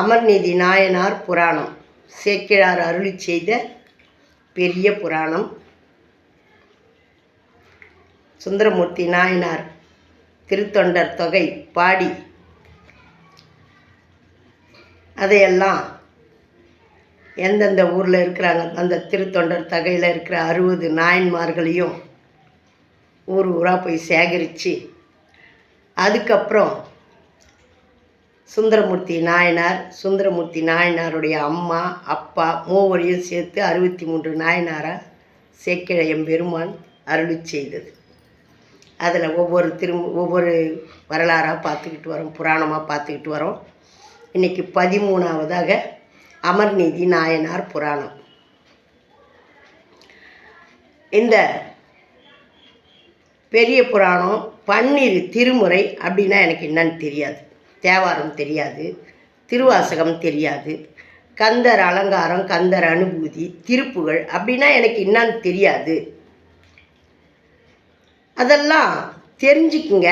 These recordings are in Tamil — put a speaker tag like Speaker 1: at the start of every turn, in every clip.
Speaker 1: அமர்நீதி நாயனார் புராணம் சேக்கிழார் அருளி செய்த பெரிய புராணம் சுந்தரமூர்த்தி நாயனார் திருத்தொண்டர் தொகை பாடி அதையெல்லாம் எந்தெந்த ஊரில் இருக்கிறாங்க அந்த திருத்தொண்டர் தொகையில் இருக்கிற அறுபது நாயன்மார்களையும் ஊர் ஊராக போய் சேகரித்து அதுக்கப்புறம் சுந்தரமூர்த்தி நாயனார் சுந்தரமூர்த்தி நாயனாருடைய அம்மா அப்பா மூவரையும் சேர்த்து அறுபத்தி மூன்று நாயனாரா சேக்கிழையம் பெருமான் அருளி செய்தது அதில் ஒவ்வொரு திரும்ப ஒவ்வொரு வரலாறாக பார்த்துக்கிட்டு வரோம் புராணமாக பார்த்துக்கிட்டு வரோம் இன்றைக்கி பதிமூணாவதாக அமர்நீதி நாயனார் புராணம் இந்த பெரிய புராணம் பன்னிரு திருமுறை அப்படின்னா எனக்கு என்னன்னு தெரியாது தேவாரம் தெரியாது திருவாசகம் தெரியாது கந்தர் அலங்காரம் கந்தர் அனுபூதி திருப்புகள் அப்படின்னா எனக்கு என்னான்னு தெரியாது அதெல்லாம் தெரிஞ்சுக்குங்க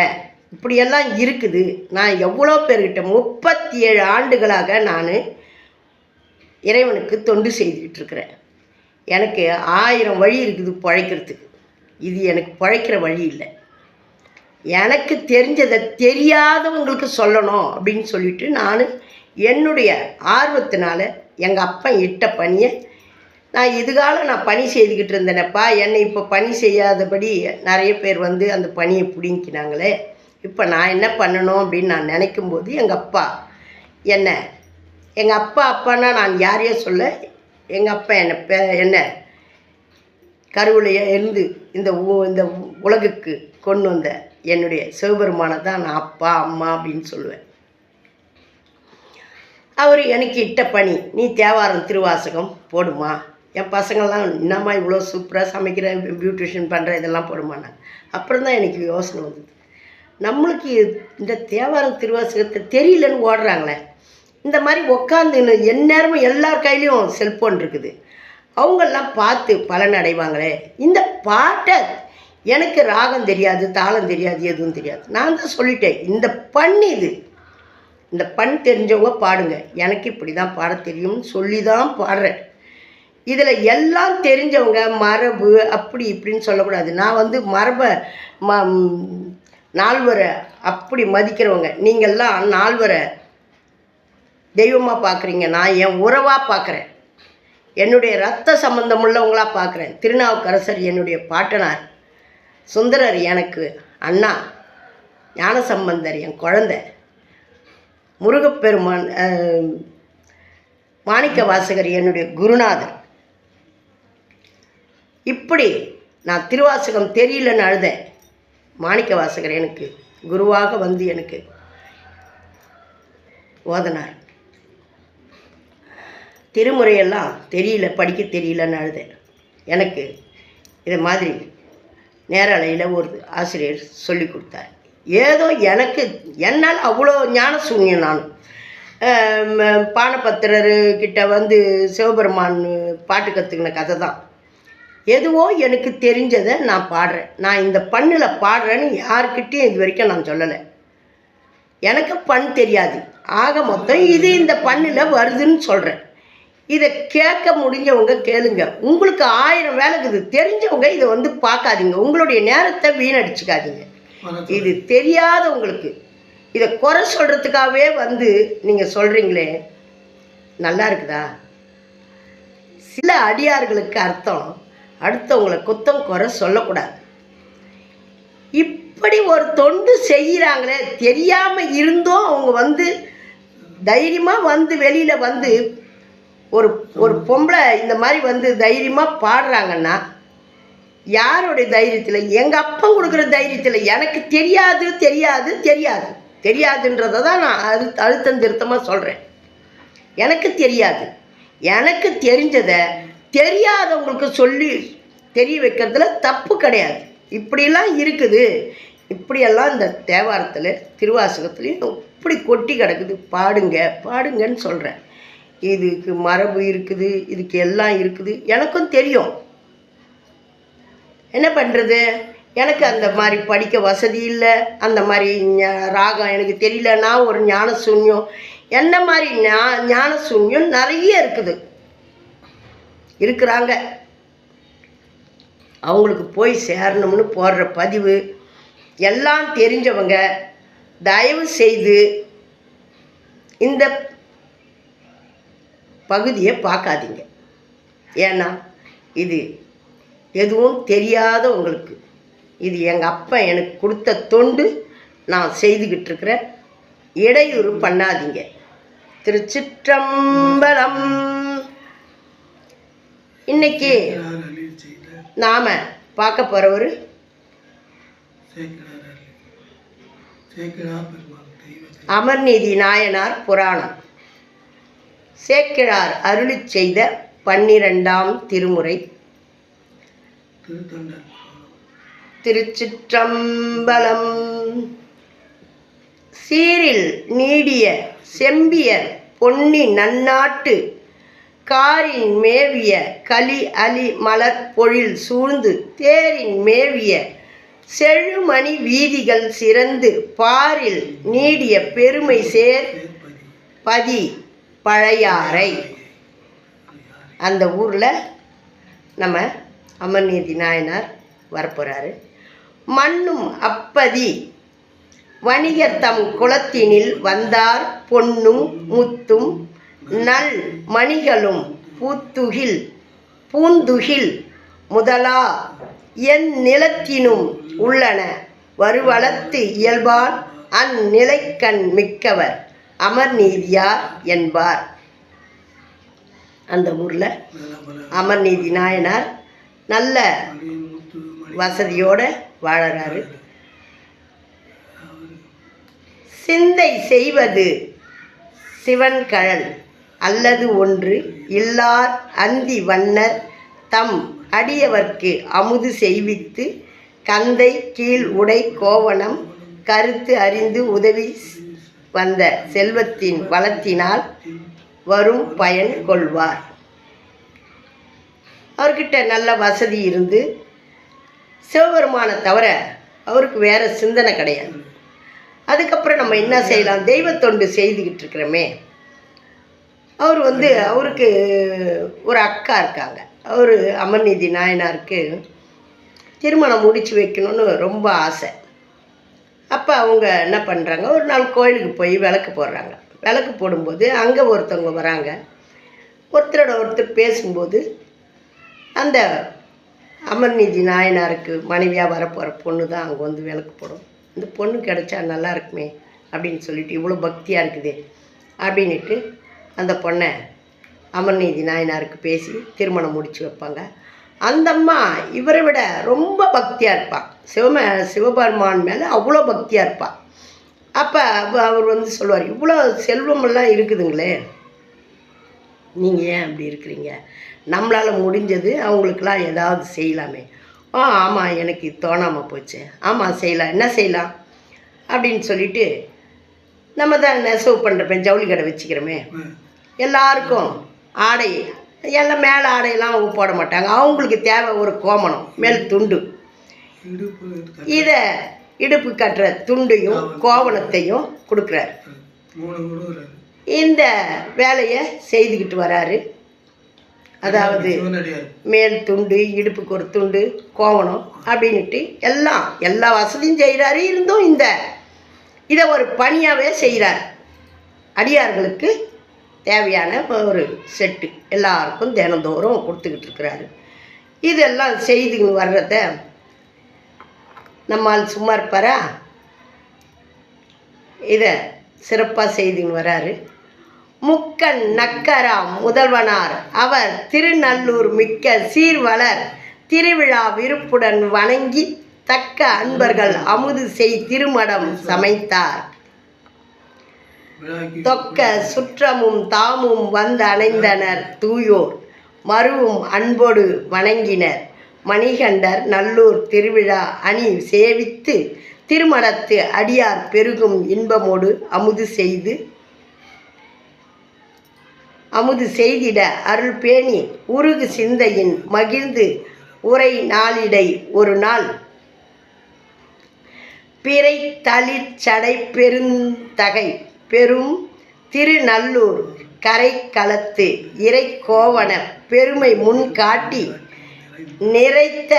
Speaker 1: இப்படியெல்லாம் இருக்குது நான் எவ்வளோ பேர்கிட்ட முப்பத்தி ஏழு ஆண்டுகளாக நான் இறைவனுக்கு தொண்டு செய்துக்கிட்டு இருக்கிறேன் எனக்கு ஆயிரம் வழி இருக்குது பிழைக்கிறதுக்கு இது எனக்கு பிழைக்கிற வழி இல்லை எனக்கு தெரிஞ்சதை தெரியாதவங்களுக்கு சொல்லணும் அப்படின்னு சொல்லிட்டு நான் என்னுடைய ஆர்வத்தினால எங்கள் அப்பா இட்ட பணியை நான் இதுகாலம் நான் பணி செய்துக்கிட்டு இருந்தேனப்பா என்னை இப்போ பணி செய்யாதபடி நிறைய பேர் வந்து அந்த பணியை பிடிங்கினாங்களே இப்போ நான் என்ன பண்ணணும் அப்படின்னு நான் நினைக்கும் போது எங்கள் அப்பா என்ன எங்கள் அப்பா அப்பானா நான் யாரையோ சொல்ல எங்கள் அப்பா என்னை என்ன கருவிலையே இருந்து இந்த இந்த உலகுக்கு கொண்டு வந்த என்னுடைய சிவபெருமானை தான் நான் அப்பா அம்மா அப்படின்னு சொல்லுவேன் அவர் எனக்கு இட்ட பணி நீ தேவாரம் திருவாசகம் போடுமா என் பசங்கள்லாம் என்னம்மா இவ்வளோ சூப்பராக சமைக்கிறேன் பியூட்டிஷியன் பண்ணுற இதெல்லாம் போடுமானாங்க அப்புறம் தான் எனக்கு யோசனை வந்தது நம்மளுக்கு இந்த தேவாரம் திருவாசகத்தை தெரியலன்னு ஓடுறாங்களே இந்த மாதிரி உக்காந்துன்னு எந்நேரமும் எல்லார் கையிலையும் செல்ஃபோன் இருக்குது அவங்கெல்லாம் பார்த்து பலன் அடைவாங்களே இந்த பாட்டை எனக்கு ராகம் தெரியாது தாளம் தெரியாது எதுவும் தெரியாது நான் தான் சொல்லிட்டேன் இந்த பண் இது இந்த பண் தெரிஞ்சவங்க பாடுங்க எனக்கு இப்படி தான் பாட தெரியும்னு சொல்லி தான் பாடுறேன் இதில் எல்லாம் தெரிஞ்சவங்க மரபு அப்படி இப்படின்னு சொல்லக்கூடாது நான் வந்து மரபை ம நால்வரை அப்படி மதிக்கிறவங்க நீங்கள்லாம் நால்வரை தெய்வமாக பார்க்குறீங்க நான் என் உறவாக பார்க்குறேன் என்னுடைய ரத்த சம்பந்தம் உள்ளவங்களாக பார்க்குறேன் திருநாவுக்கரசர் என்னுடைய பாட்டனார் சுந்தரர் எனக்கு அண்ணா ஞானசம்பந்தர் என் குழந்த முருகப்பெருமான் மாணிக்க வாசகர் என்னுடைய குருநாதர் இப்படி நான் திருவாசகம் தெரியலன்னு அழுத மாணிக்க வாசகர் எனக்கு குருவாக வந்து எனக்கு ஓதனார் திருமுறையெல்லாம் தெரியல படிக்க தெரியலன்னு அழுத எனக்கு இது மாதிரி நேரலையில் ஒரு ஆசிரியர் சொல்லி கொடுத்தார் ஏதோ எனக்கு என்னால் அவ்வளோ ஞான சூன்யம் நான் பானபத்திரர்கிட்ட வந்து சிவபெருமான் பாட்டு கற்றுக்கின கதை தான் எதுவோ எனக்கு தெரிஞ்சதை நான் பாடுறேன் நான் இந்த பண்ணில் பாடுறேன்னு யாருக்கிட்டேயும் இது வரைக்கும் நான் சொல்லலை எனக்கு பண் தெரியாது ஆக மொத்தம் இது இந்த பண்ணில் வருதுன்னு சொல்கிறேன் இதை கேட்க முடிஞ்சவங்க கேளுங்க உங்களுக்கு ஆயிரம் வேலை இருக்குது தெரிஞ்சவங்க இதை வந்து பார்க்காதீங்க உங்களுடைய நேரத்தை வீணடிச்சுக்காதீங்க இது தெரியாதவங்களுக்கு இதை குறை சொல்கிறதுக்காகவே வந்து நீங்கள் சொல்கிறீங்களே நல்லா இருக்குதா சில அடியார்களுக்கு அர்த்தம் அடுத்தவங்களை குத்தம் குறை சொல்லக்கூடாது இப்படி ஒரு தொண்டு செய்கிறாங்களே தெரியாமல் இருந்தும் அவங்க வந்து தைரியமாக வந்து வெளியில் வந்து ஒரு ஒரு பொம்பளை இந்த மாதிரி வந்து தைரியமாக பாடுறாங்கன்னா யாருடைய தைரியத்தில் எங்கள் அப்பா கொடுக்குற தைரியத்தில் எனக்கு தெரியாது தெரியாது தெரியாது தெரியாதுன்றதை தான் நான் அழு அழுத்தம் திருத்தமாக சொல்கிறேன் எனக்கு தெரியாது எனக்கு தெரிஞ்சதை தெரியாதவங்களுக்கு சொல்லி தெரிய வைக்கிறதுல தப்பு கிடையாது இப்படிலாம் இருக்குது இப்படியெல்லாம் இந்த தேவாரத்தில் திருவாசகத்துலேயும் இப்படி கொட்டி கிடக்குது பாடுங்க பாடுங்கன்னு சொல்கிறேன் இதுக்கு மரபு இருக்குது இதுக்கு எல்லாம் இருக்குது எனக்கும் தெரியும் என்ன பண்ணுறது எனக்கு அந்த மாதிரி படிக்க வசதி இல்லை அந்த மாதிரி ராகம் எனக்கு தெரியலன்னா ஒரு ஞான சூன்யம் என்ன மாதிரி ஞா ஞான சூன்யம் நிறைய இருக்குது இருக்கிறாங்க அவங்களுக்கு போய் சேரணும்னு போடுற பதிவு எல்லாம் தெரிஞ்சவங்க தயவு செய்து இந்த பகுதியை பார்க்காதீங்க ஏன்னா இது எதுவும் தெரியாத உங்களுக்கு இது எங்கள் அப்பா எனக்கு கொடுத்த தொண்டு நான் செய்துக்கிட்டு இருக்கிறேன் இடையூறு பண்ணாதீங்க திருச்சிற்றம்பலம் இன்னைக்கு நாம் பார்க்க போகிற ஒரு அமர்நீதி நாயனார் புராணம் சேக்கிழார் அருளி செய்த பன்னிரண்டாம் திருமுறை திருச்சிற்றம்பலம் சீரில் நீடிய செம்பியர் பொன்னி நன்னாட்டு காரின் மேவிய கலி அலி மலர் பொழில் சூழ்ந்து தேரின் மேவிய செழுமணி வீதிகள் சிறந்து பாரில் நீடிய பெருமை சேர் பதி பழையாறை அந்த ஊரில் நம்ம அமர்நீதி நாயனார் வரப்போகிறாரு மண்ணும் அப்பதி வணிகர் தம் குளத்தினில் வந்தார் பொன்னும் முத்தும் நல் மணிகளும் பூத்துகில் பூந்துகில் முதலா என் நிலத்தினும் உள்ளன வருவளத்து இயல்பால் அந்நிலைக்கண் மிக்கவர் அமர் நீதியா என்பார் அந்த ஊரில் அமர் நீதி நாயனார் நல்ல வசதியோடு வாழறாரு சிந்தை செய்வது சிவன்கழல் அல்லது ஒன்று இல்லார் அந்தி வண்ணர் தம் அடியவர்க்கு அமுது செய்வித்து கந்தை கீழ் உடை கோவணம் கருத்து அறிந்து உதவி வந்த செல்வத்தின் வளத்தினால் வரும் பயன் கொள்வார் அவர்கிட்ட நல்ல வசதி இருந்து சிவபெருமானை தவிர அவருக்கு வேறு சிந்தனை கிடையாது அதுக்கப்புறம் நம்ம என்ன செய்யலாம் தெய்வ தொண்டு செய்துக்கிட்டு இருக்கிறோமே அவர் வந்து அவருக்கு ஒரு அக்கா இருக்காங்க அவர் அமர்நீதி நாயனாருக்கு திருமணம் முடித்து வைக்கணும்னு ரொம்ப ஆசை அப்போ அவங்க என்ன பண்ணுறாங்க ஒரு நாள் கோயிலுக்கு போய் விளக்கு போடுறாங்க விளக்கு போடும்போது அங்கே ஒருத்தவங்க வராங்க ஒருத்தரோட ஒருத்தர் பேசும்போது அந்த அமர்நீதி நாயனாருக்கு மனைவியாக வரப்போகிற பொண்ணு தான் அங்கே வந்து விளக்கு போடும் இந்த பொண்ணு கிடச்சா நல்லா இருக்குமே அப்படின்னு சொல்லிட்டு இவ்வளோ பக்தியாக இருக்குது அப்படின்ட்டு அந்த பொண்ணை அமர்நீதி நாயனாருக்கு பேசி திருமணம் முடித்து வைப்பாங்க அந்த அம்மா இவரை விட ரொம்ப பக்தியாக இருப்பாள் சிவம சிவபெருமான் மேலே அவ்வளோ பக்தியாக இருப்பாள் அப்போ அவர் வந்து சொல்லுவார் இவ்வளோ செல்வமெல்லாம் இருக்குதுங்களே நீங்கள் ஏன் அப்படி இருக்கிறீங்க நம்மளால் முடிஞ்சது அவங்களுக்கெல்லாம் ஏதாவது செய்யலாமே ஆ ஆமாம் எனக்கு தோணாமல் போச்சு ஆமாம் செய்யலாம் என்ன செய்யலாம் அப்படின்னு சொல்லிட்டு நம்ம தான் நெசவு பண்ணுறப்ப ஜவுளி கடை வச்சுக்கிறோமே எல்லாருக்கும் ஆடை எல்லாம் மேலே ஆடையெல்லாம் அவங்க போட மாட்டாங்க அவங்களுக்கு தேவை ஒரு கோமணம் மேல் துண்டு இதை இடுப்பு கட்டுற துண்டையும் கோவணத்தையும் கொடுக்குறாரு இந்த வேலையை செய்துக்கிட்டு வராரு அதாவது மேல் துண்டு இடுப்புக்கு ஒரு துண்டு கோவணம் அப்படின்ட்டு எல்லாம் எல்லா வசதியும் செய்கிறாரு இருந்தும் இந்த இதை ஒரு பணியாகவே செய்கிறார் அடியார்களுக்கு தேவையான ஒரு செட்டு எல்லாருக்கும் தினந்தோறும் கொடுத்துக்கிட்டு இருக்கிறாரு இதெல்லாம் செய்து வர்றத நம்மால் சும்மா இருப்பாரா இதை சிறப்பாக செய்தின்னு வராரு முக்கன் நக்கராம் முதல்வனார் அவர் திருநல்லூர் மிக்க சீர்வளர் திருவிழா விருப்புடன் வணங்கி தக்க அன்பர்கள் அமுது செய் திருமடம் சமைத்தார் தொக்க சுற்றமும் தாமும் வந்து அணைந்தனர் தூயோர் மருவும் அன்போடு வணங்கினர் மணிகண்டர் நல்லூர் திருவிழா அணி சேவித்து திருமணத்து அடியார் பெருகும் இன்பமோடு அமுது செய்து அமுது செய்திட அருள் பேணி உருகு சிந்தையின் மகிழ்ந்து உரை நாளிடை ஒரு நாள் பிறை தளிர்ச்சடை பெருந்தகை பெரும் திருநல்லூர் கரை களத்து இறை கோவண பெருமை முன் காட்டி நிறைத்த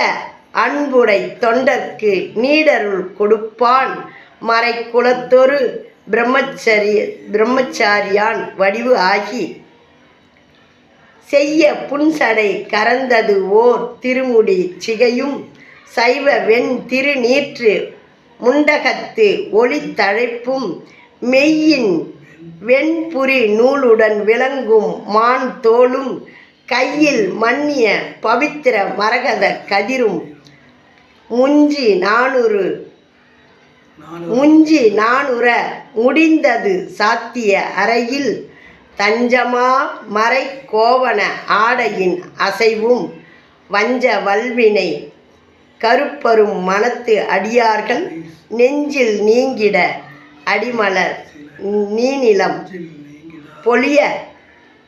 Speaker 1: அன்புடை தொண்டர்க்கு நீடருள் கொடுப்பான் மறைக்குலத்தொரு பிரம்மச்சரிய பிரம்மச்சாரியான் வடிவு ஆகி செய்ய புன்சடை கரந்தது ஓர் திருமுடி சிகையும் சைவ வெண் திருநீற்று முண்டகத்து ஒளித்தழைப்பும் மெய்யின் வெண்புரி நூலுடன் விளங்கும் மான் தோளும் கையில் மன்னிய பவித்திர மரகத கதிரும் முஞ்சி நானூறு முஞ்சி நானுற முடிந்தது சாத்திய அறையில் தஞ்சமா மறை கோவண ஆடையின் அசைவும் வஞ்ச வல்வினை கருப்பரும் மனத்து அடியார்கள் நெஞ்சில் நீங்கிட அடிமலர் நீநிலம் பொலிய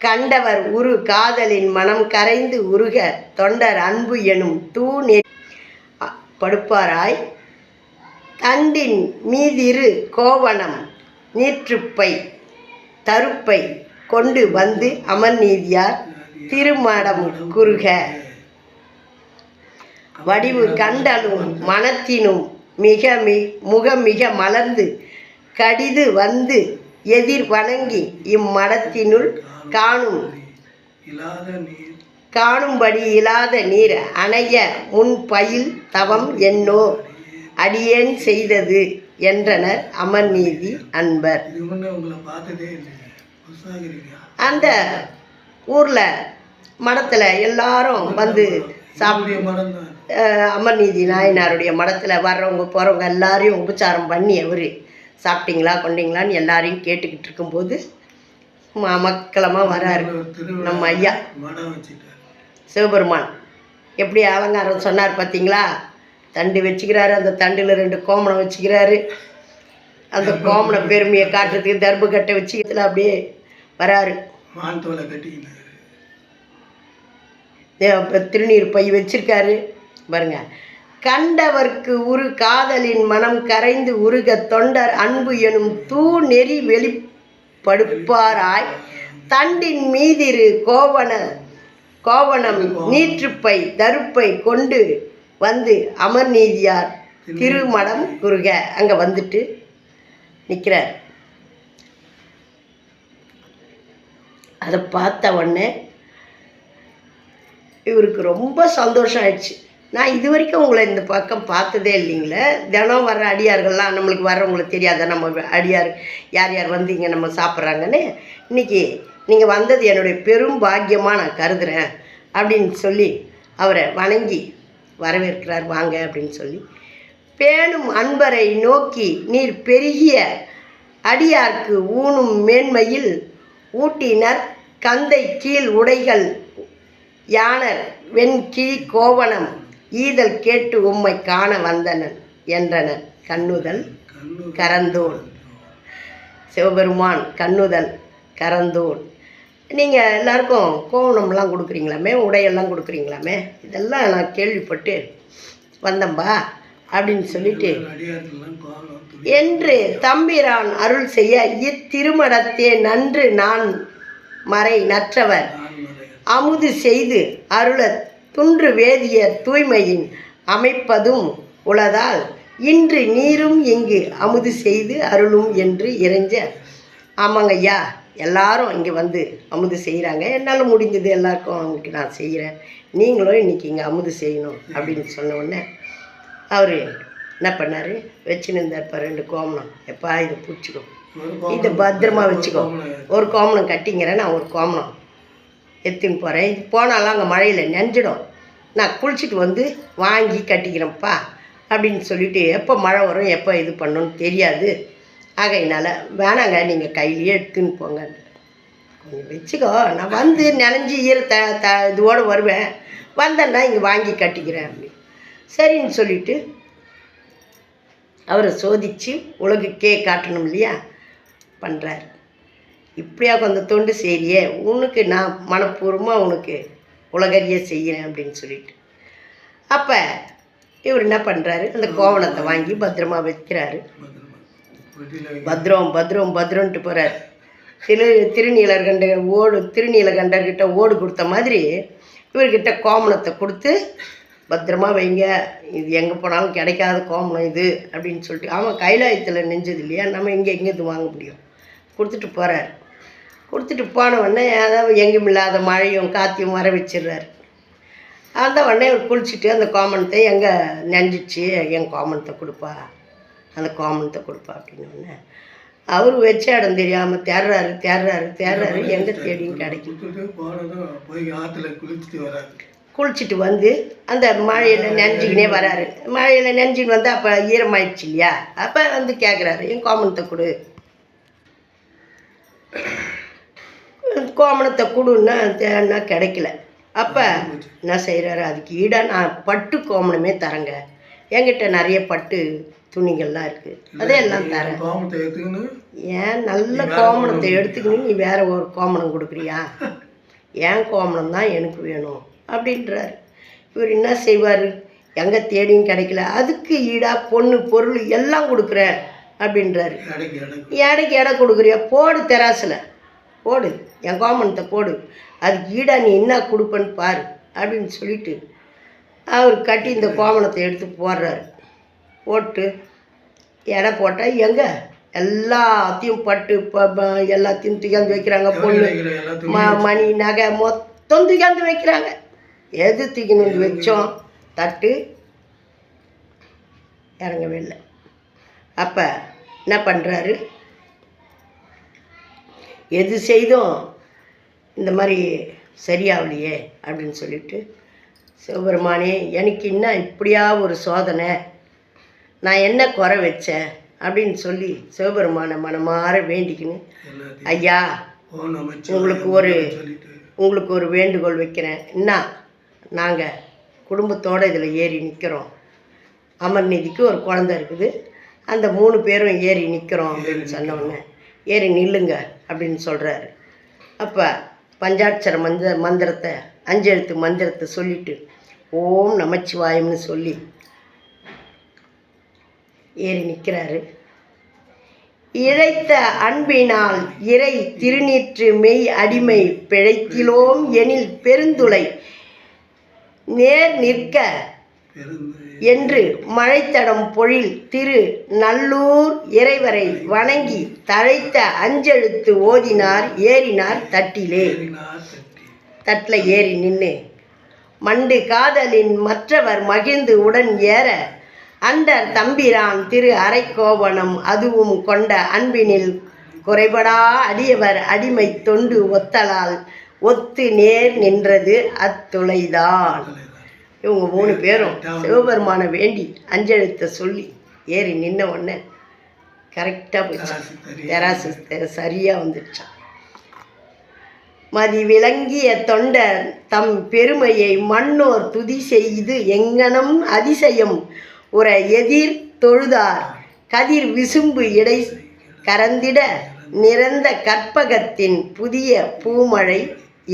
Speaker 1: கண்டவர் உரு காதலின் மனம் கரைந்து உருக தொண்டர் அன்பு எனும் தூ படுப்பாராய் தண்டின் மீதிரு கோவணம் நீற்றுப்பை தருப்பை கொண்டு வந்து அமர் நீதியார் திருமடம் குறுக வடிவு கண்டலும் மனத்தினும் மிக மி முக மிக மலர்ந்து கடிது வந்து எதிர் வணங்கி இம்மடத்தினுள் காணும் காணும்படி இல்லாத நீர் அணைய முன் பயில் தவம் என்னோ அடியேன் செய்தது என்றனர் அமர் நீதி அன்பர் அந்த ஊரில் மடத்தில் எல்லாரும் வந்து சாப்பிட்டு அமர்நீதி நாயனாருடைய மடத்தில் வர்றவங்க போகிறவங்க எல்லாரையும் உபச்சாரம் பண்ணி அவர் சாப்பிட்டீங்களா கொண்டீங்களான்னு எல்லாரையும் கேட்டுக்கிட்டு இருக்கும்போது மக்களமாக வராரு நம்ம ஐயா சிவபெருமான் எப்படி அலங்காரம் சொன்னார் பார்த்தீங்களா தண்டு வச்சுக்கிறாரு அந்த தண்டில் ரெண்டு கோமணம் வச்சுக்கிறாரு அந்த கோமண பெருமையை காட்டுறதுக்கு தர்பு கட்டை வச்சு இதில் அப்படியே வராரு திருநீர் பை வச்சிருக்காரு பாருங்க கண்டவர்க்கு உரு காதலின் மனம் கரைந்து உருக தொண்டர் அன்பு எனும் தூ நெறி வெளிப்படுப்பாராய் தண்டின் மீதிரு கோவண கோவணம் நீற்றுப்பை தருப்பை கொண்டு வந்து அமர் நீதியார் திருமணம் குறுக அங்கே வந்துட்டு நிற்கிறார் அதை பார்த்த உடனே இவருக்கு ரொம்ப சந்தோஷம் ஆயிடுச்சு நான் இது வரைக்கும் உங்களை இந்த பக்கம் பார்த்ததே இல்லைங்களே தினம் வர அடியார்கள்லாம் நம்மளுக்கு வர்றவங்களுக்கு தெரியாத நம்ம அடியார் யார் யார் வந்து இங்கே நம்ம சாப்பிட்றாங்கன்னு இன்றைக்கி நீங்கள் வந்தது என்னுடைய பெரும் பாக்கியமாக நான் கருதுகிறேன் அப்படின்னு சொல்லி அவரை வணங்கி வரவேற்கிறார் வாங்க அப்படின்னு சொல்லி பேணும் அன்பரை நோக்கி நீர் பெருகிய அடியார்க்கு ஊனும் மேன்மையில் ஊட்டினர் கந்தை கீழ் உடைகள் யானர் வெண்கிழி கோவணம் ஈதல் கேட்டு உம்மை காண வந்தனன் என்றனர் கண்ணுதல் கரந்தோன் சிவபெருமான் கண்ணுதல் கரந்தோன் நீங்கள் எல்லாருக்கும் கோவணம்லாம் கொடுக்குறீங்களாமே உடையெல்லாம் கொடுக்குறீங்களாமே இதெல்லாம் நான் கேள்விப்பட்டு வந்தம்பா அப்படின்னு சொல்லிட்டு என்று தம்பிரான் அருள் செய்ய இத்திருமடத்தே நன்று நான் மறை நற்றவர் அமுது செய்து அருள துன்று வேதிய தூய்மையின் அமைப்பதும் உளதால் இன்று நீரும் இங்கு அமுது செய்து அருளும் என்று இறைஞ்ச ஆமாங்க ஐயா எல்லாரும் இங்கே வந்து அமுது செய்கிறாங்க என்னால் முடிஞ்சது எல்லாருக்கும் அவங்களுக்கு நான் செய்கிறேன் நீங்களும் இன்றைக்கி இங்கே அமுது செய்யணும் அப்படின்னு சொன்ன உடனே அவர் என்ன பண்ணார் வச்சுன்னு இருந்தார் ரெண்டு கோமணம் எப்பா இதை பிடிச்சிக்கும் இதை பத்திரமா வச்சுக்கோ ஒரு கோமணம் கட்டிங்கிறேன் நான் ஒரு கோமணம் எடுத்துன்னு போகிறேன் இது போனாலும் அங்கே மழையில் நெஞ்சிடும் நான் குளிச்சுட்டு வந்து வாங்கி கட்டிக்கிறேன்ப்பா அப்படின்னு சொல்லிவிட்டு எப்போ மழை வரும் எப்போ இது பண்ணணும்னு தெரியாது என்னால் வேணாங்க நீங்கள் கையிலேயே எடுத்துன்னு போங்க கொஞ்சம் வச்சுக்கோ நான் வந்து நினஞ்சி ஈர த த இதுவோடு வருவேன் வந்தேன்னா இங்கே வாங்கி கட்டிக்கிறேன் அப்படின்னு சரின்னு சொல்லிவிட்டு அவரை சோதித்து உலகுக்கே காட்டணும் இல்லையா பண்ணுறாரு இப்படியா கொஞ்சம் தொண்டு செய்கிறியே உனக்கு நான் மனப்பூர்வமாக உனக்கு உலகறிய செய்கிறேன் அப்படின்னு சொல்லிட்டு அப்போ இவர் என்ன பண்ணுறாரு அந்த கோவணத்தை வாங்கி பத்திரமா வைக்கிறாரு பத்ரம் பத்ரம் பத்ரம்ட்டு போகிறார் திரு திருநீலகண்ட ஓடு திருநீலகண்டர்கிட்ட ஓடு கொடுத்த மாதிரி இவர்கிட்ட கோமணத்தை கொடுத்து பத்திரமா வைங்க இது எங்கே போனாலும் கிடைக்காத கோமணம் இது அப்படின்னு சொல்லிட்டு ஆமாம் கைலாயத்தில் நெஞ்சது இல்லையா நம்ம இங்கே எங்கேருந்து வாங்க முடியும் கொடுத்துட்டு போகிறார் கொடுத்துட்டு போன உடனே அதாவது எங்கும் இல்லாத மழையும் காத்தியும் வர வச்சிடுறாரு அந்த உடனே அவர் குளிச்சுட்டு அந்த கோமணத்தை எங்கே நெஞ்சிச்சு என் கோமணத்தை கொடுப்பா அந்த கோமணத்தை கொடுப்பா அப்படின்னு உடனே அவர் வச்ச இடம் தெரியாமல் தேர்றாரு தேர்றாரு தேர்றாரு எங்கே தேடியும் கிடைக்கும் குளிச்சுட்டு வந்து அந்த மழையில் நெஞ்சிக்கினே வராரு மழையில் நெஞ்சின்னு வந்து அப்போ ஈரமாயிடுச்சு இல்லையா அப்போ வந்து கேட்குறாரு என் கோமணத்தை கொடு முக்கோமணத்தை கொடுன்னா தேன்னா கிடைக்கல அப்போ என்ன செய்கிறாரு அதுக்கு ஈடாக நான் பட்டு கோமணமே தரேங்க என்கிட்ட நிறைய பட்டு துணிகள்லாம் இருக்குது அதையெல்லாம் தரேன் ஏன் நல்ல கோமணத்தை எடுத்துக்கணும் நீ வேறு ஒரு கோமணம் கொடுக்குறியா ஏன் கோமணம் தான் எனக்கு வேணும் அப்படின்றாரு இவர் என்ன செய்வார் எங்கே தேடியும் கிடைக்கல அதுக்கு ஈடாக பொண்ணு பொருள் எல்லாம் கொடுக்குறேன் அப்படின்றாரு எடைக்கு எடை கொடுக்குறியா போடு தெராசில் போடு என் கோமனத்தை போடு அதுக்கு ஈடாக நீ என்ன கொடுப்பேன்னு பார் அப்படின்னு சொல்லிட்டு அவர் கட்டி இந்த கோமணத்தை எடுத்து போடுறாரு போட்டு எடை போட்டால் எங்கே எல்லாத்தையும் பட்டு எல்லாத்தையும் தூக்காந்து வைக்கிறாங்க பொண்ணு ம மணி நகை மொத்தம் தூக்காந்து வைக்கிறாங்க எது தூக்கினு வச்சோம் தட்டு இறங்கவே இல்லை அப்போ என்ன பண்ணுறாரு எது செய்தும் இந்த மாதிரி சரியாகலையே அப்படின்னு சொல்லிட்டு சிவபெருமானே எனக்கு இன்னும் இப்படியா ஒரு சோதனை நான் என்ன குறை வச்சேன் அப்படின்னு சொல்லி சிவபெருமானை மனமாற வேண்டிக்கின்னு ஐயா உங்களுக்கு ஒரு உங்களுக்கு ஒரு வேண்டுகோள் வைக்கிறேன் என்ன நாங்கள் குடும்பத்தோடு இதில் ஏறி நிற்கிறோம் அமர்நிதிக்கு ஒரு குழந்த இருக்குது அந்த மூணு பேரும் ஏறி நிற்கிறோம் அப்படின்னு சொன்னவங்க ஏறி நில்லுங்க அப்படின்னு சொல்கிறாரு அப்போ பஞ்சாட்சர மந்திர மந்திரத்தை அஞ்செழுத்து மந்திரத்தை சொல்லிட்டு ஓம் நமச்சிவாயம்னு சொல்லி ஏறி நிற்கிறாரு இழைத்த அன்பினால் இறை திருநீற்று மெய் அடிமை பிழைத்திலோம் எனில் பெருந்துளை நேர் நிற்க என்று மழைத்தடம் பொழில் திரு நல்லூர் இறைவரை வணங்கி தழைத்த அஞ்செழுத்து ஓதினார் ஏறினார் தட்டிலே தட்டில் ஏறி நின்று மண்டு காதலின் மற்றவர் மகிழ்ந்து உடன் ஏற அண்டர் தம்பிரான் திரு அரைக்கோவனம் அதுவும் கொண்ட அன்பினில் குறைபடா அடியவர் அடிமை தொண்டு ஒத்தலால் ஒத்து நேர் நின்றது அத்துளைதான் இவங்க மூணு பேரும் சிவபெருமானை வேண்டி அஞ்செழுத்த சொல்லி ஏறி நின்ன உடனே கரெக்டாக போயிடுச்சு தெராசு சரியாக வந்துடுச்சான் மதி விளங்கிய தொண்டர் தம் பெருமையை மண்ணோர் துதி செய்து எங்கனம் அதிசயம் ஒரு எதிர் தொழுதார் கதிர் விசும்பு இடை கரந்திட நிறந்த கற்பகத்தின் புதிய பூமழை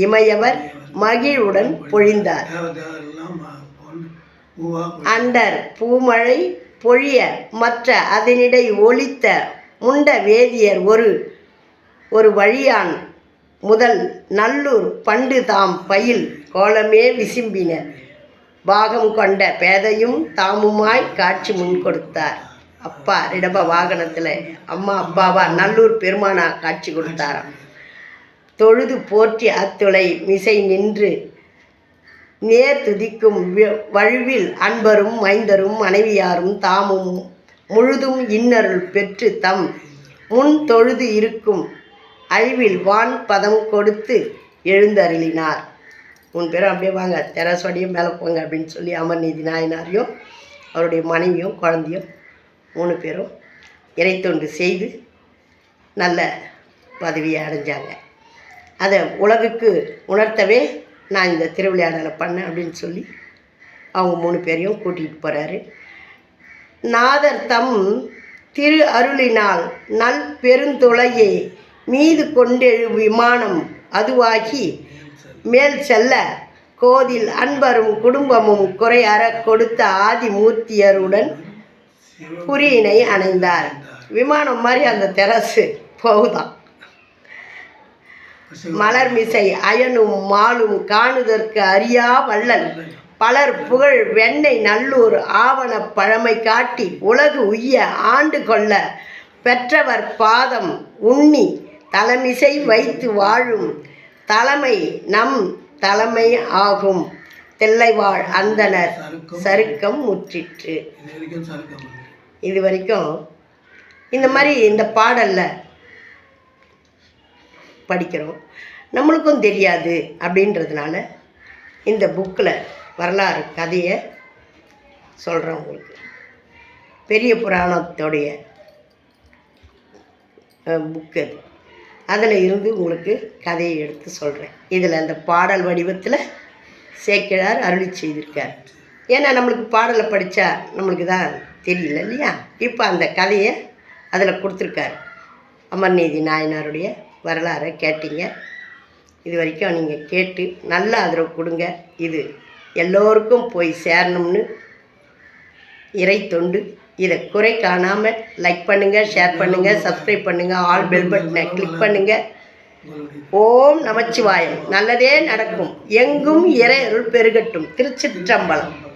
Speaker 1: இமையவர் மகிழ்வுடன் பொழிந்தார் அண்டர் பூமழை பொழிய மற்ற அதனிடை ஒழித்த முண்ட வேதியர் ஒரு ஒரு வழியான் முதல் நல்லூர் பண்டு தாம் பயில் கோலமே விசும்பினர் பாகம் கொண்ட பேதையும் தாமுமாய் காட்சி முன் கொடுத்தார் அப்பா ரிடப வாகனத்தில் அம்மா அப்பாவா நல்லூர் பெருமானா காட்சி கொடுத்தாராம் தொழுது போற்றி அத்துளை மிசை நின்று நேர் துதிக்கும் வழுவில் அன்பரும் மைந்தரும் மனைவியாரும் தாமும் முழுதும் இன்னருள் பெற்று தம் முன் தொழுது இருக்கும் அழிவில் வான் பதம் கொடுத்து எழுந்தருளினார் மூணு பேரும் அப்படியே வாங்க தெரசோடையும் மேலே போங்க அப்படின்னு சொல்லி அமர்நீதி நாயனாரையும் அவருடைய மனைவியும் குழந்தையும் மூணு பேரும் இறை தொண்டு செய்து நல்ல பதவியை அடைஞ்சாங்க அதை உலகுக்கு உணர்த்தவே நான் இந்த திருவிளையாடலை பண்ணேன் அப்படின்னு சொல்லி அவங்க மூணு பேரையும் கூட்டிகிட்டு போகிறாரு நாதர் தம் திரு அருளினால் நல் பெருந்துளையே மீது கொண்டெழு விமானம் அதுவாகி மேல் செல்ல கோதில் அன்பரும் குடும்பமும் குறையற கொடுத்த கொடுத்த ஆதிமூர்த்தியருடன் புரியினை அணைந்தார் விமானம் மாதிரி அந்த தெரசு போகுதான் மலர் மிசை அயனும் மாலும் காணுதற்கு அறியா வள்ளல் பலர் புகழ் வெண்ணை நல்லூர் ஆவண பழமை காட்டி உலகு உய்ய ஆண்டு கொள்ள பெற்றவர் பாதம் உண்ணி தலைமிசை வைத்து வாழும் தலைமை நம் தலைமை ஆகும் தெல்லைவாழ் அந்தனர் சருக்கம் முற்றிற்று இது வரைக்கும் இந்த மாதிரி இந்த பாடலில் படிக்கிறோம் நம்மளுக்கும் தெரியாது அப்படின்றதுனால இந்த புக்கில் வரலாறு கதையை சொல்கிறேன் உங்களுக்கு பெரிய புராணத்துடைய புக்கு அது அதில் இருந்து உங்களுக்கு கதையை எடுத்து சொல்கிறேன் இதில் அந்த பாடல் வடிவத்தில் சேக்கிழார் அருளி செய்திருக்கார் ஏன்னா நம்மளுக்கு பாடலை படித்தா நம்மளுக்கு தான் தெரியல இல்லையா இப்போ அந்த கதையை அதில் கொடுத்துருக்காரு அமர்நீதி நாயனாருடைய வரலாறை கேட்டீங்க இது வரைக்கும் நீங்கள் கேட்டு நல்ல ஆதரவு கொடுங்க இது எல்லோருக்கும் போய் சேரணும்னு இறை தொண்டு இதை குறை காணாமல் லைக் பண்ணுங்கள் ஷேர் பண்ணுங்கள் சப்ஸ்கிரைப் பண்ணுங்கள் ஆல் பெல் பட்டனை கிளிக் பண்ணுங்கள் ஓம் நமச்சிவாயம் நல்லதே நடக்கும் எங்கும் இறை அருள் பெருகட்டும் திருச்சிற்றம்பலம்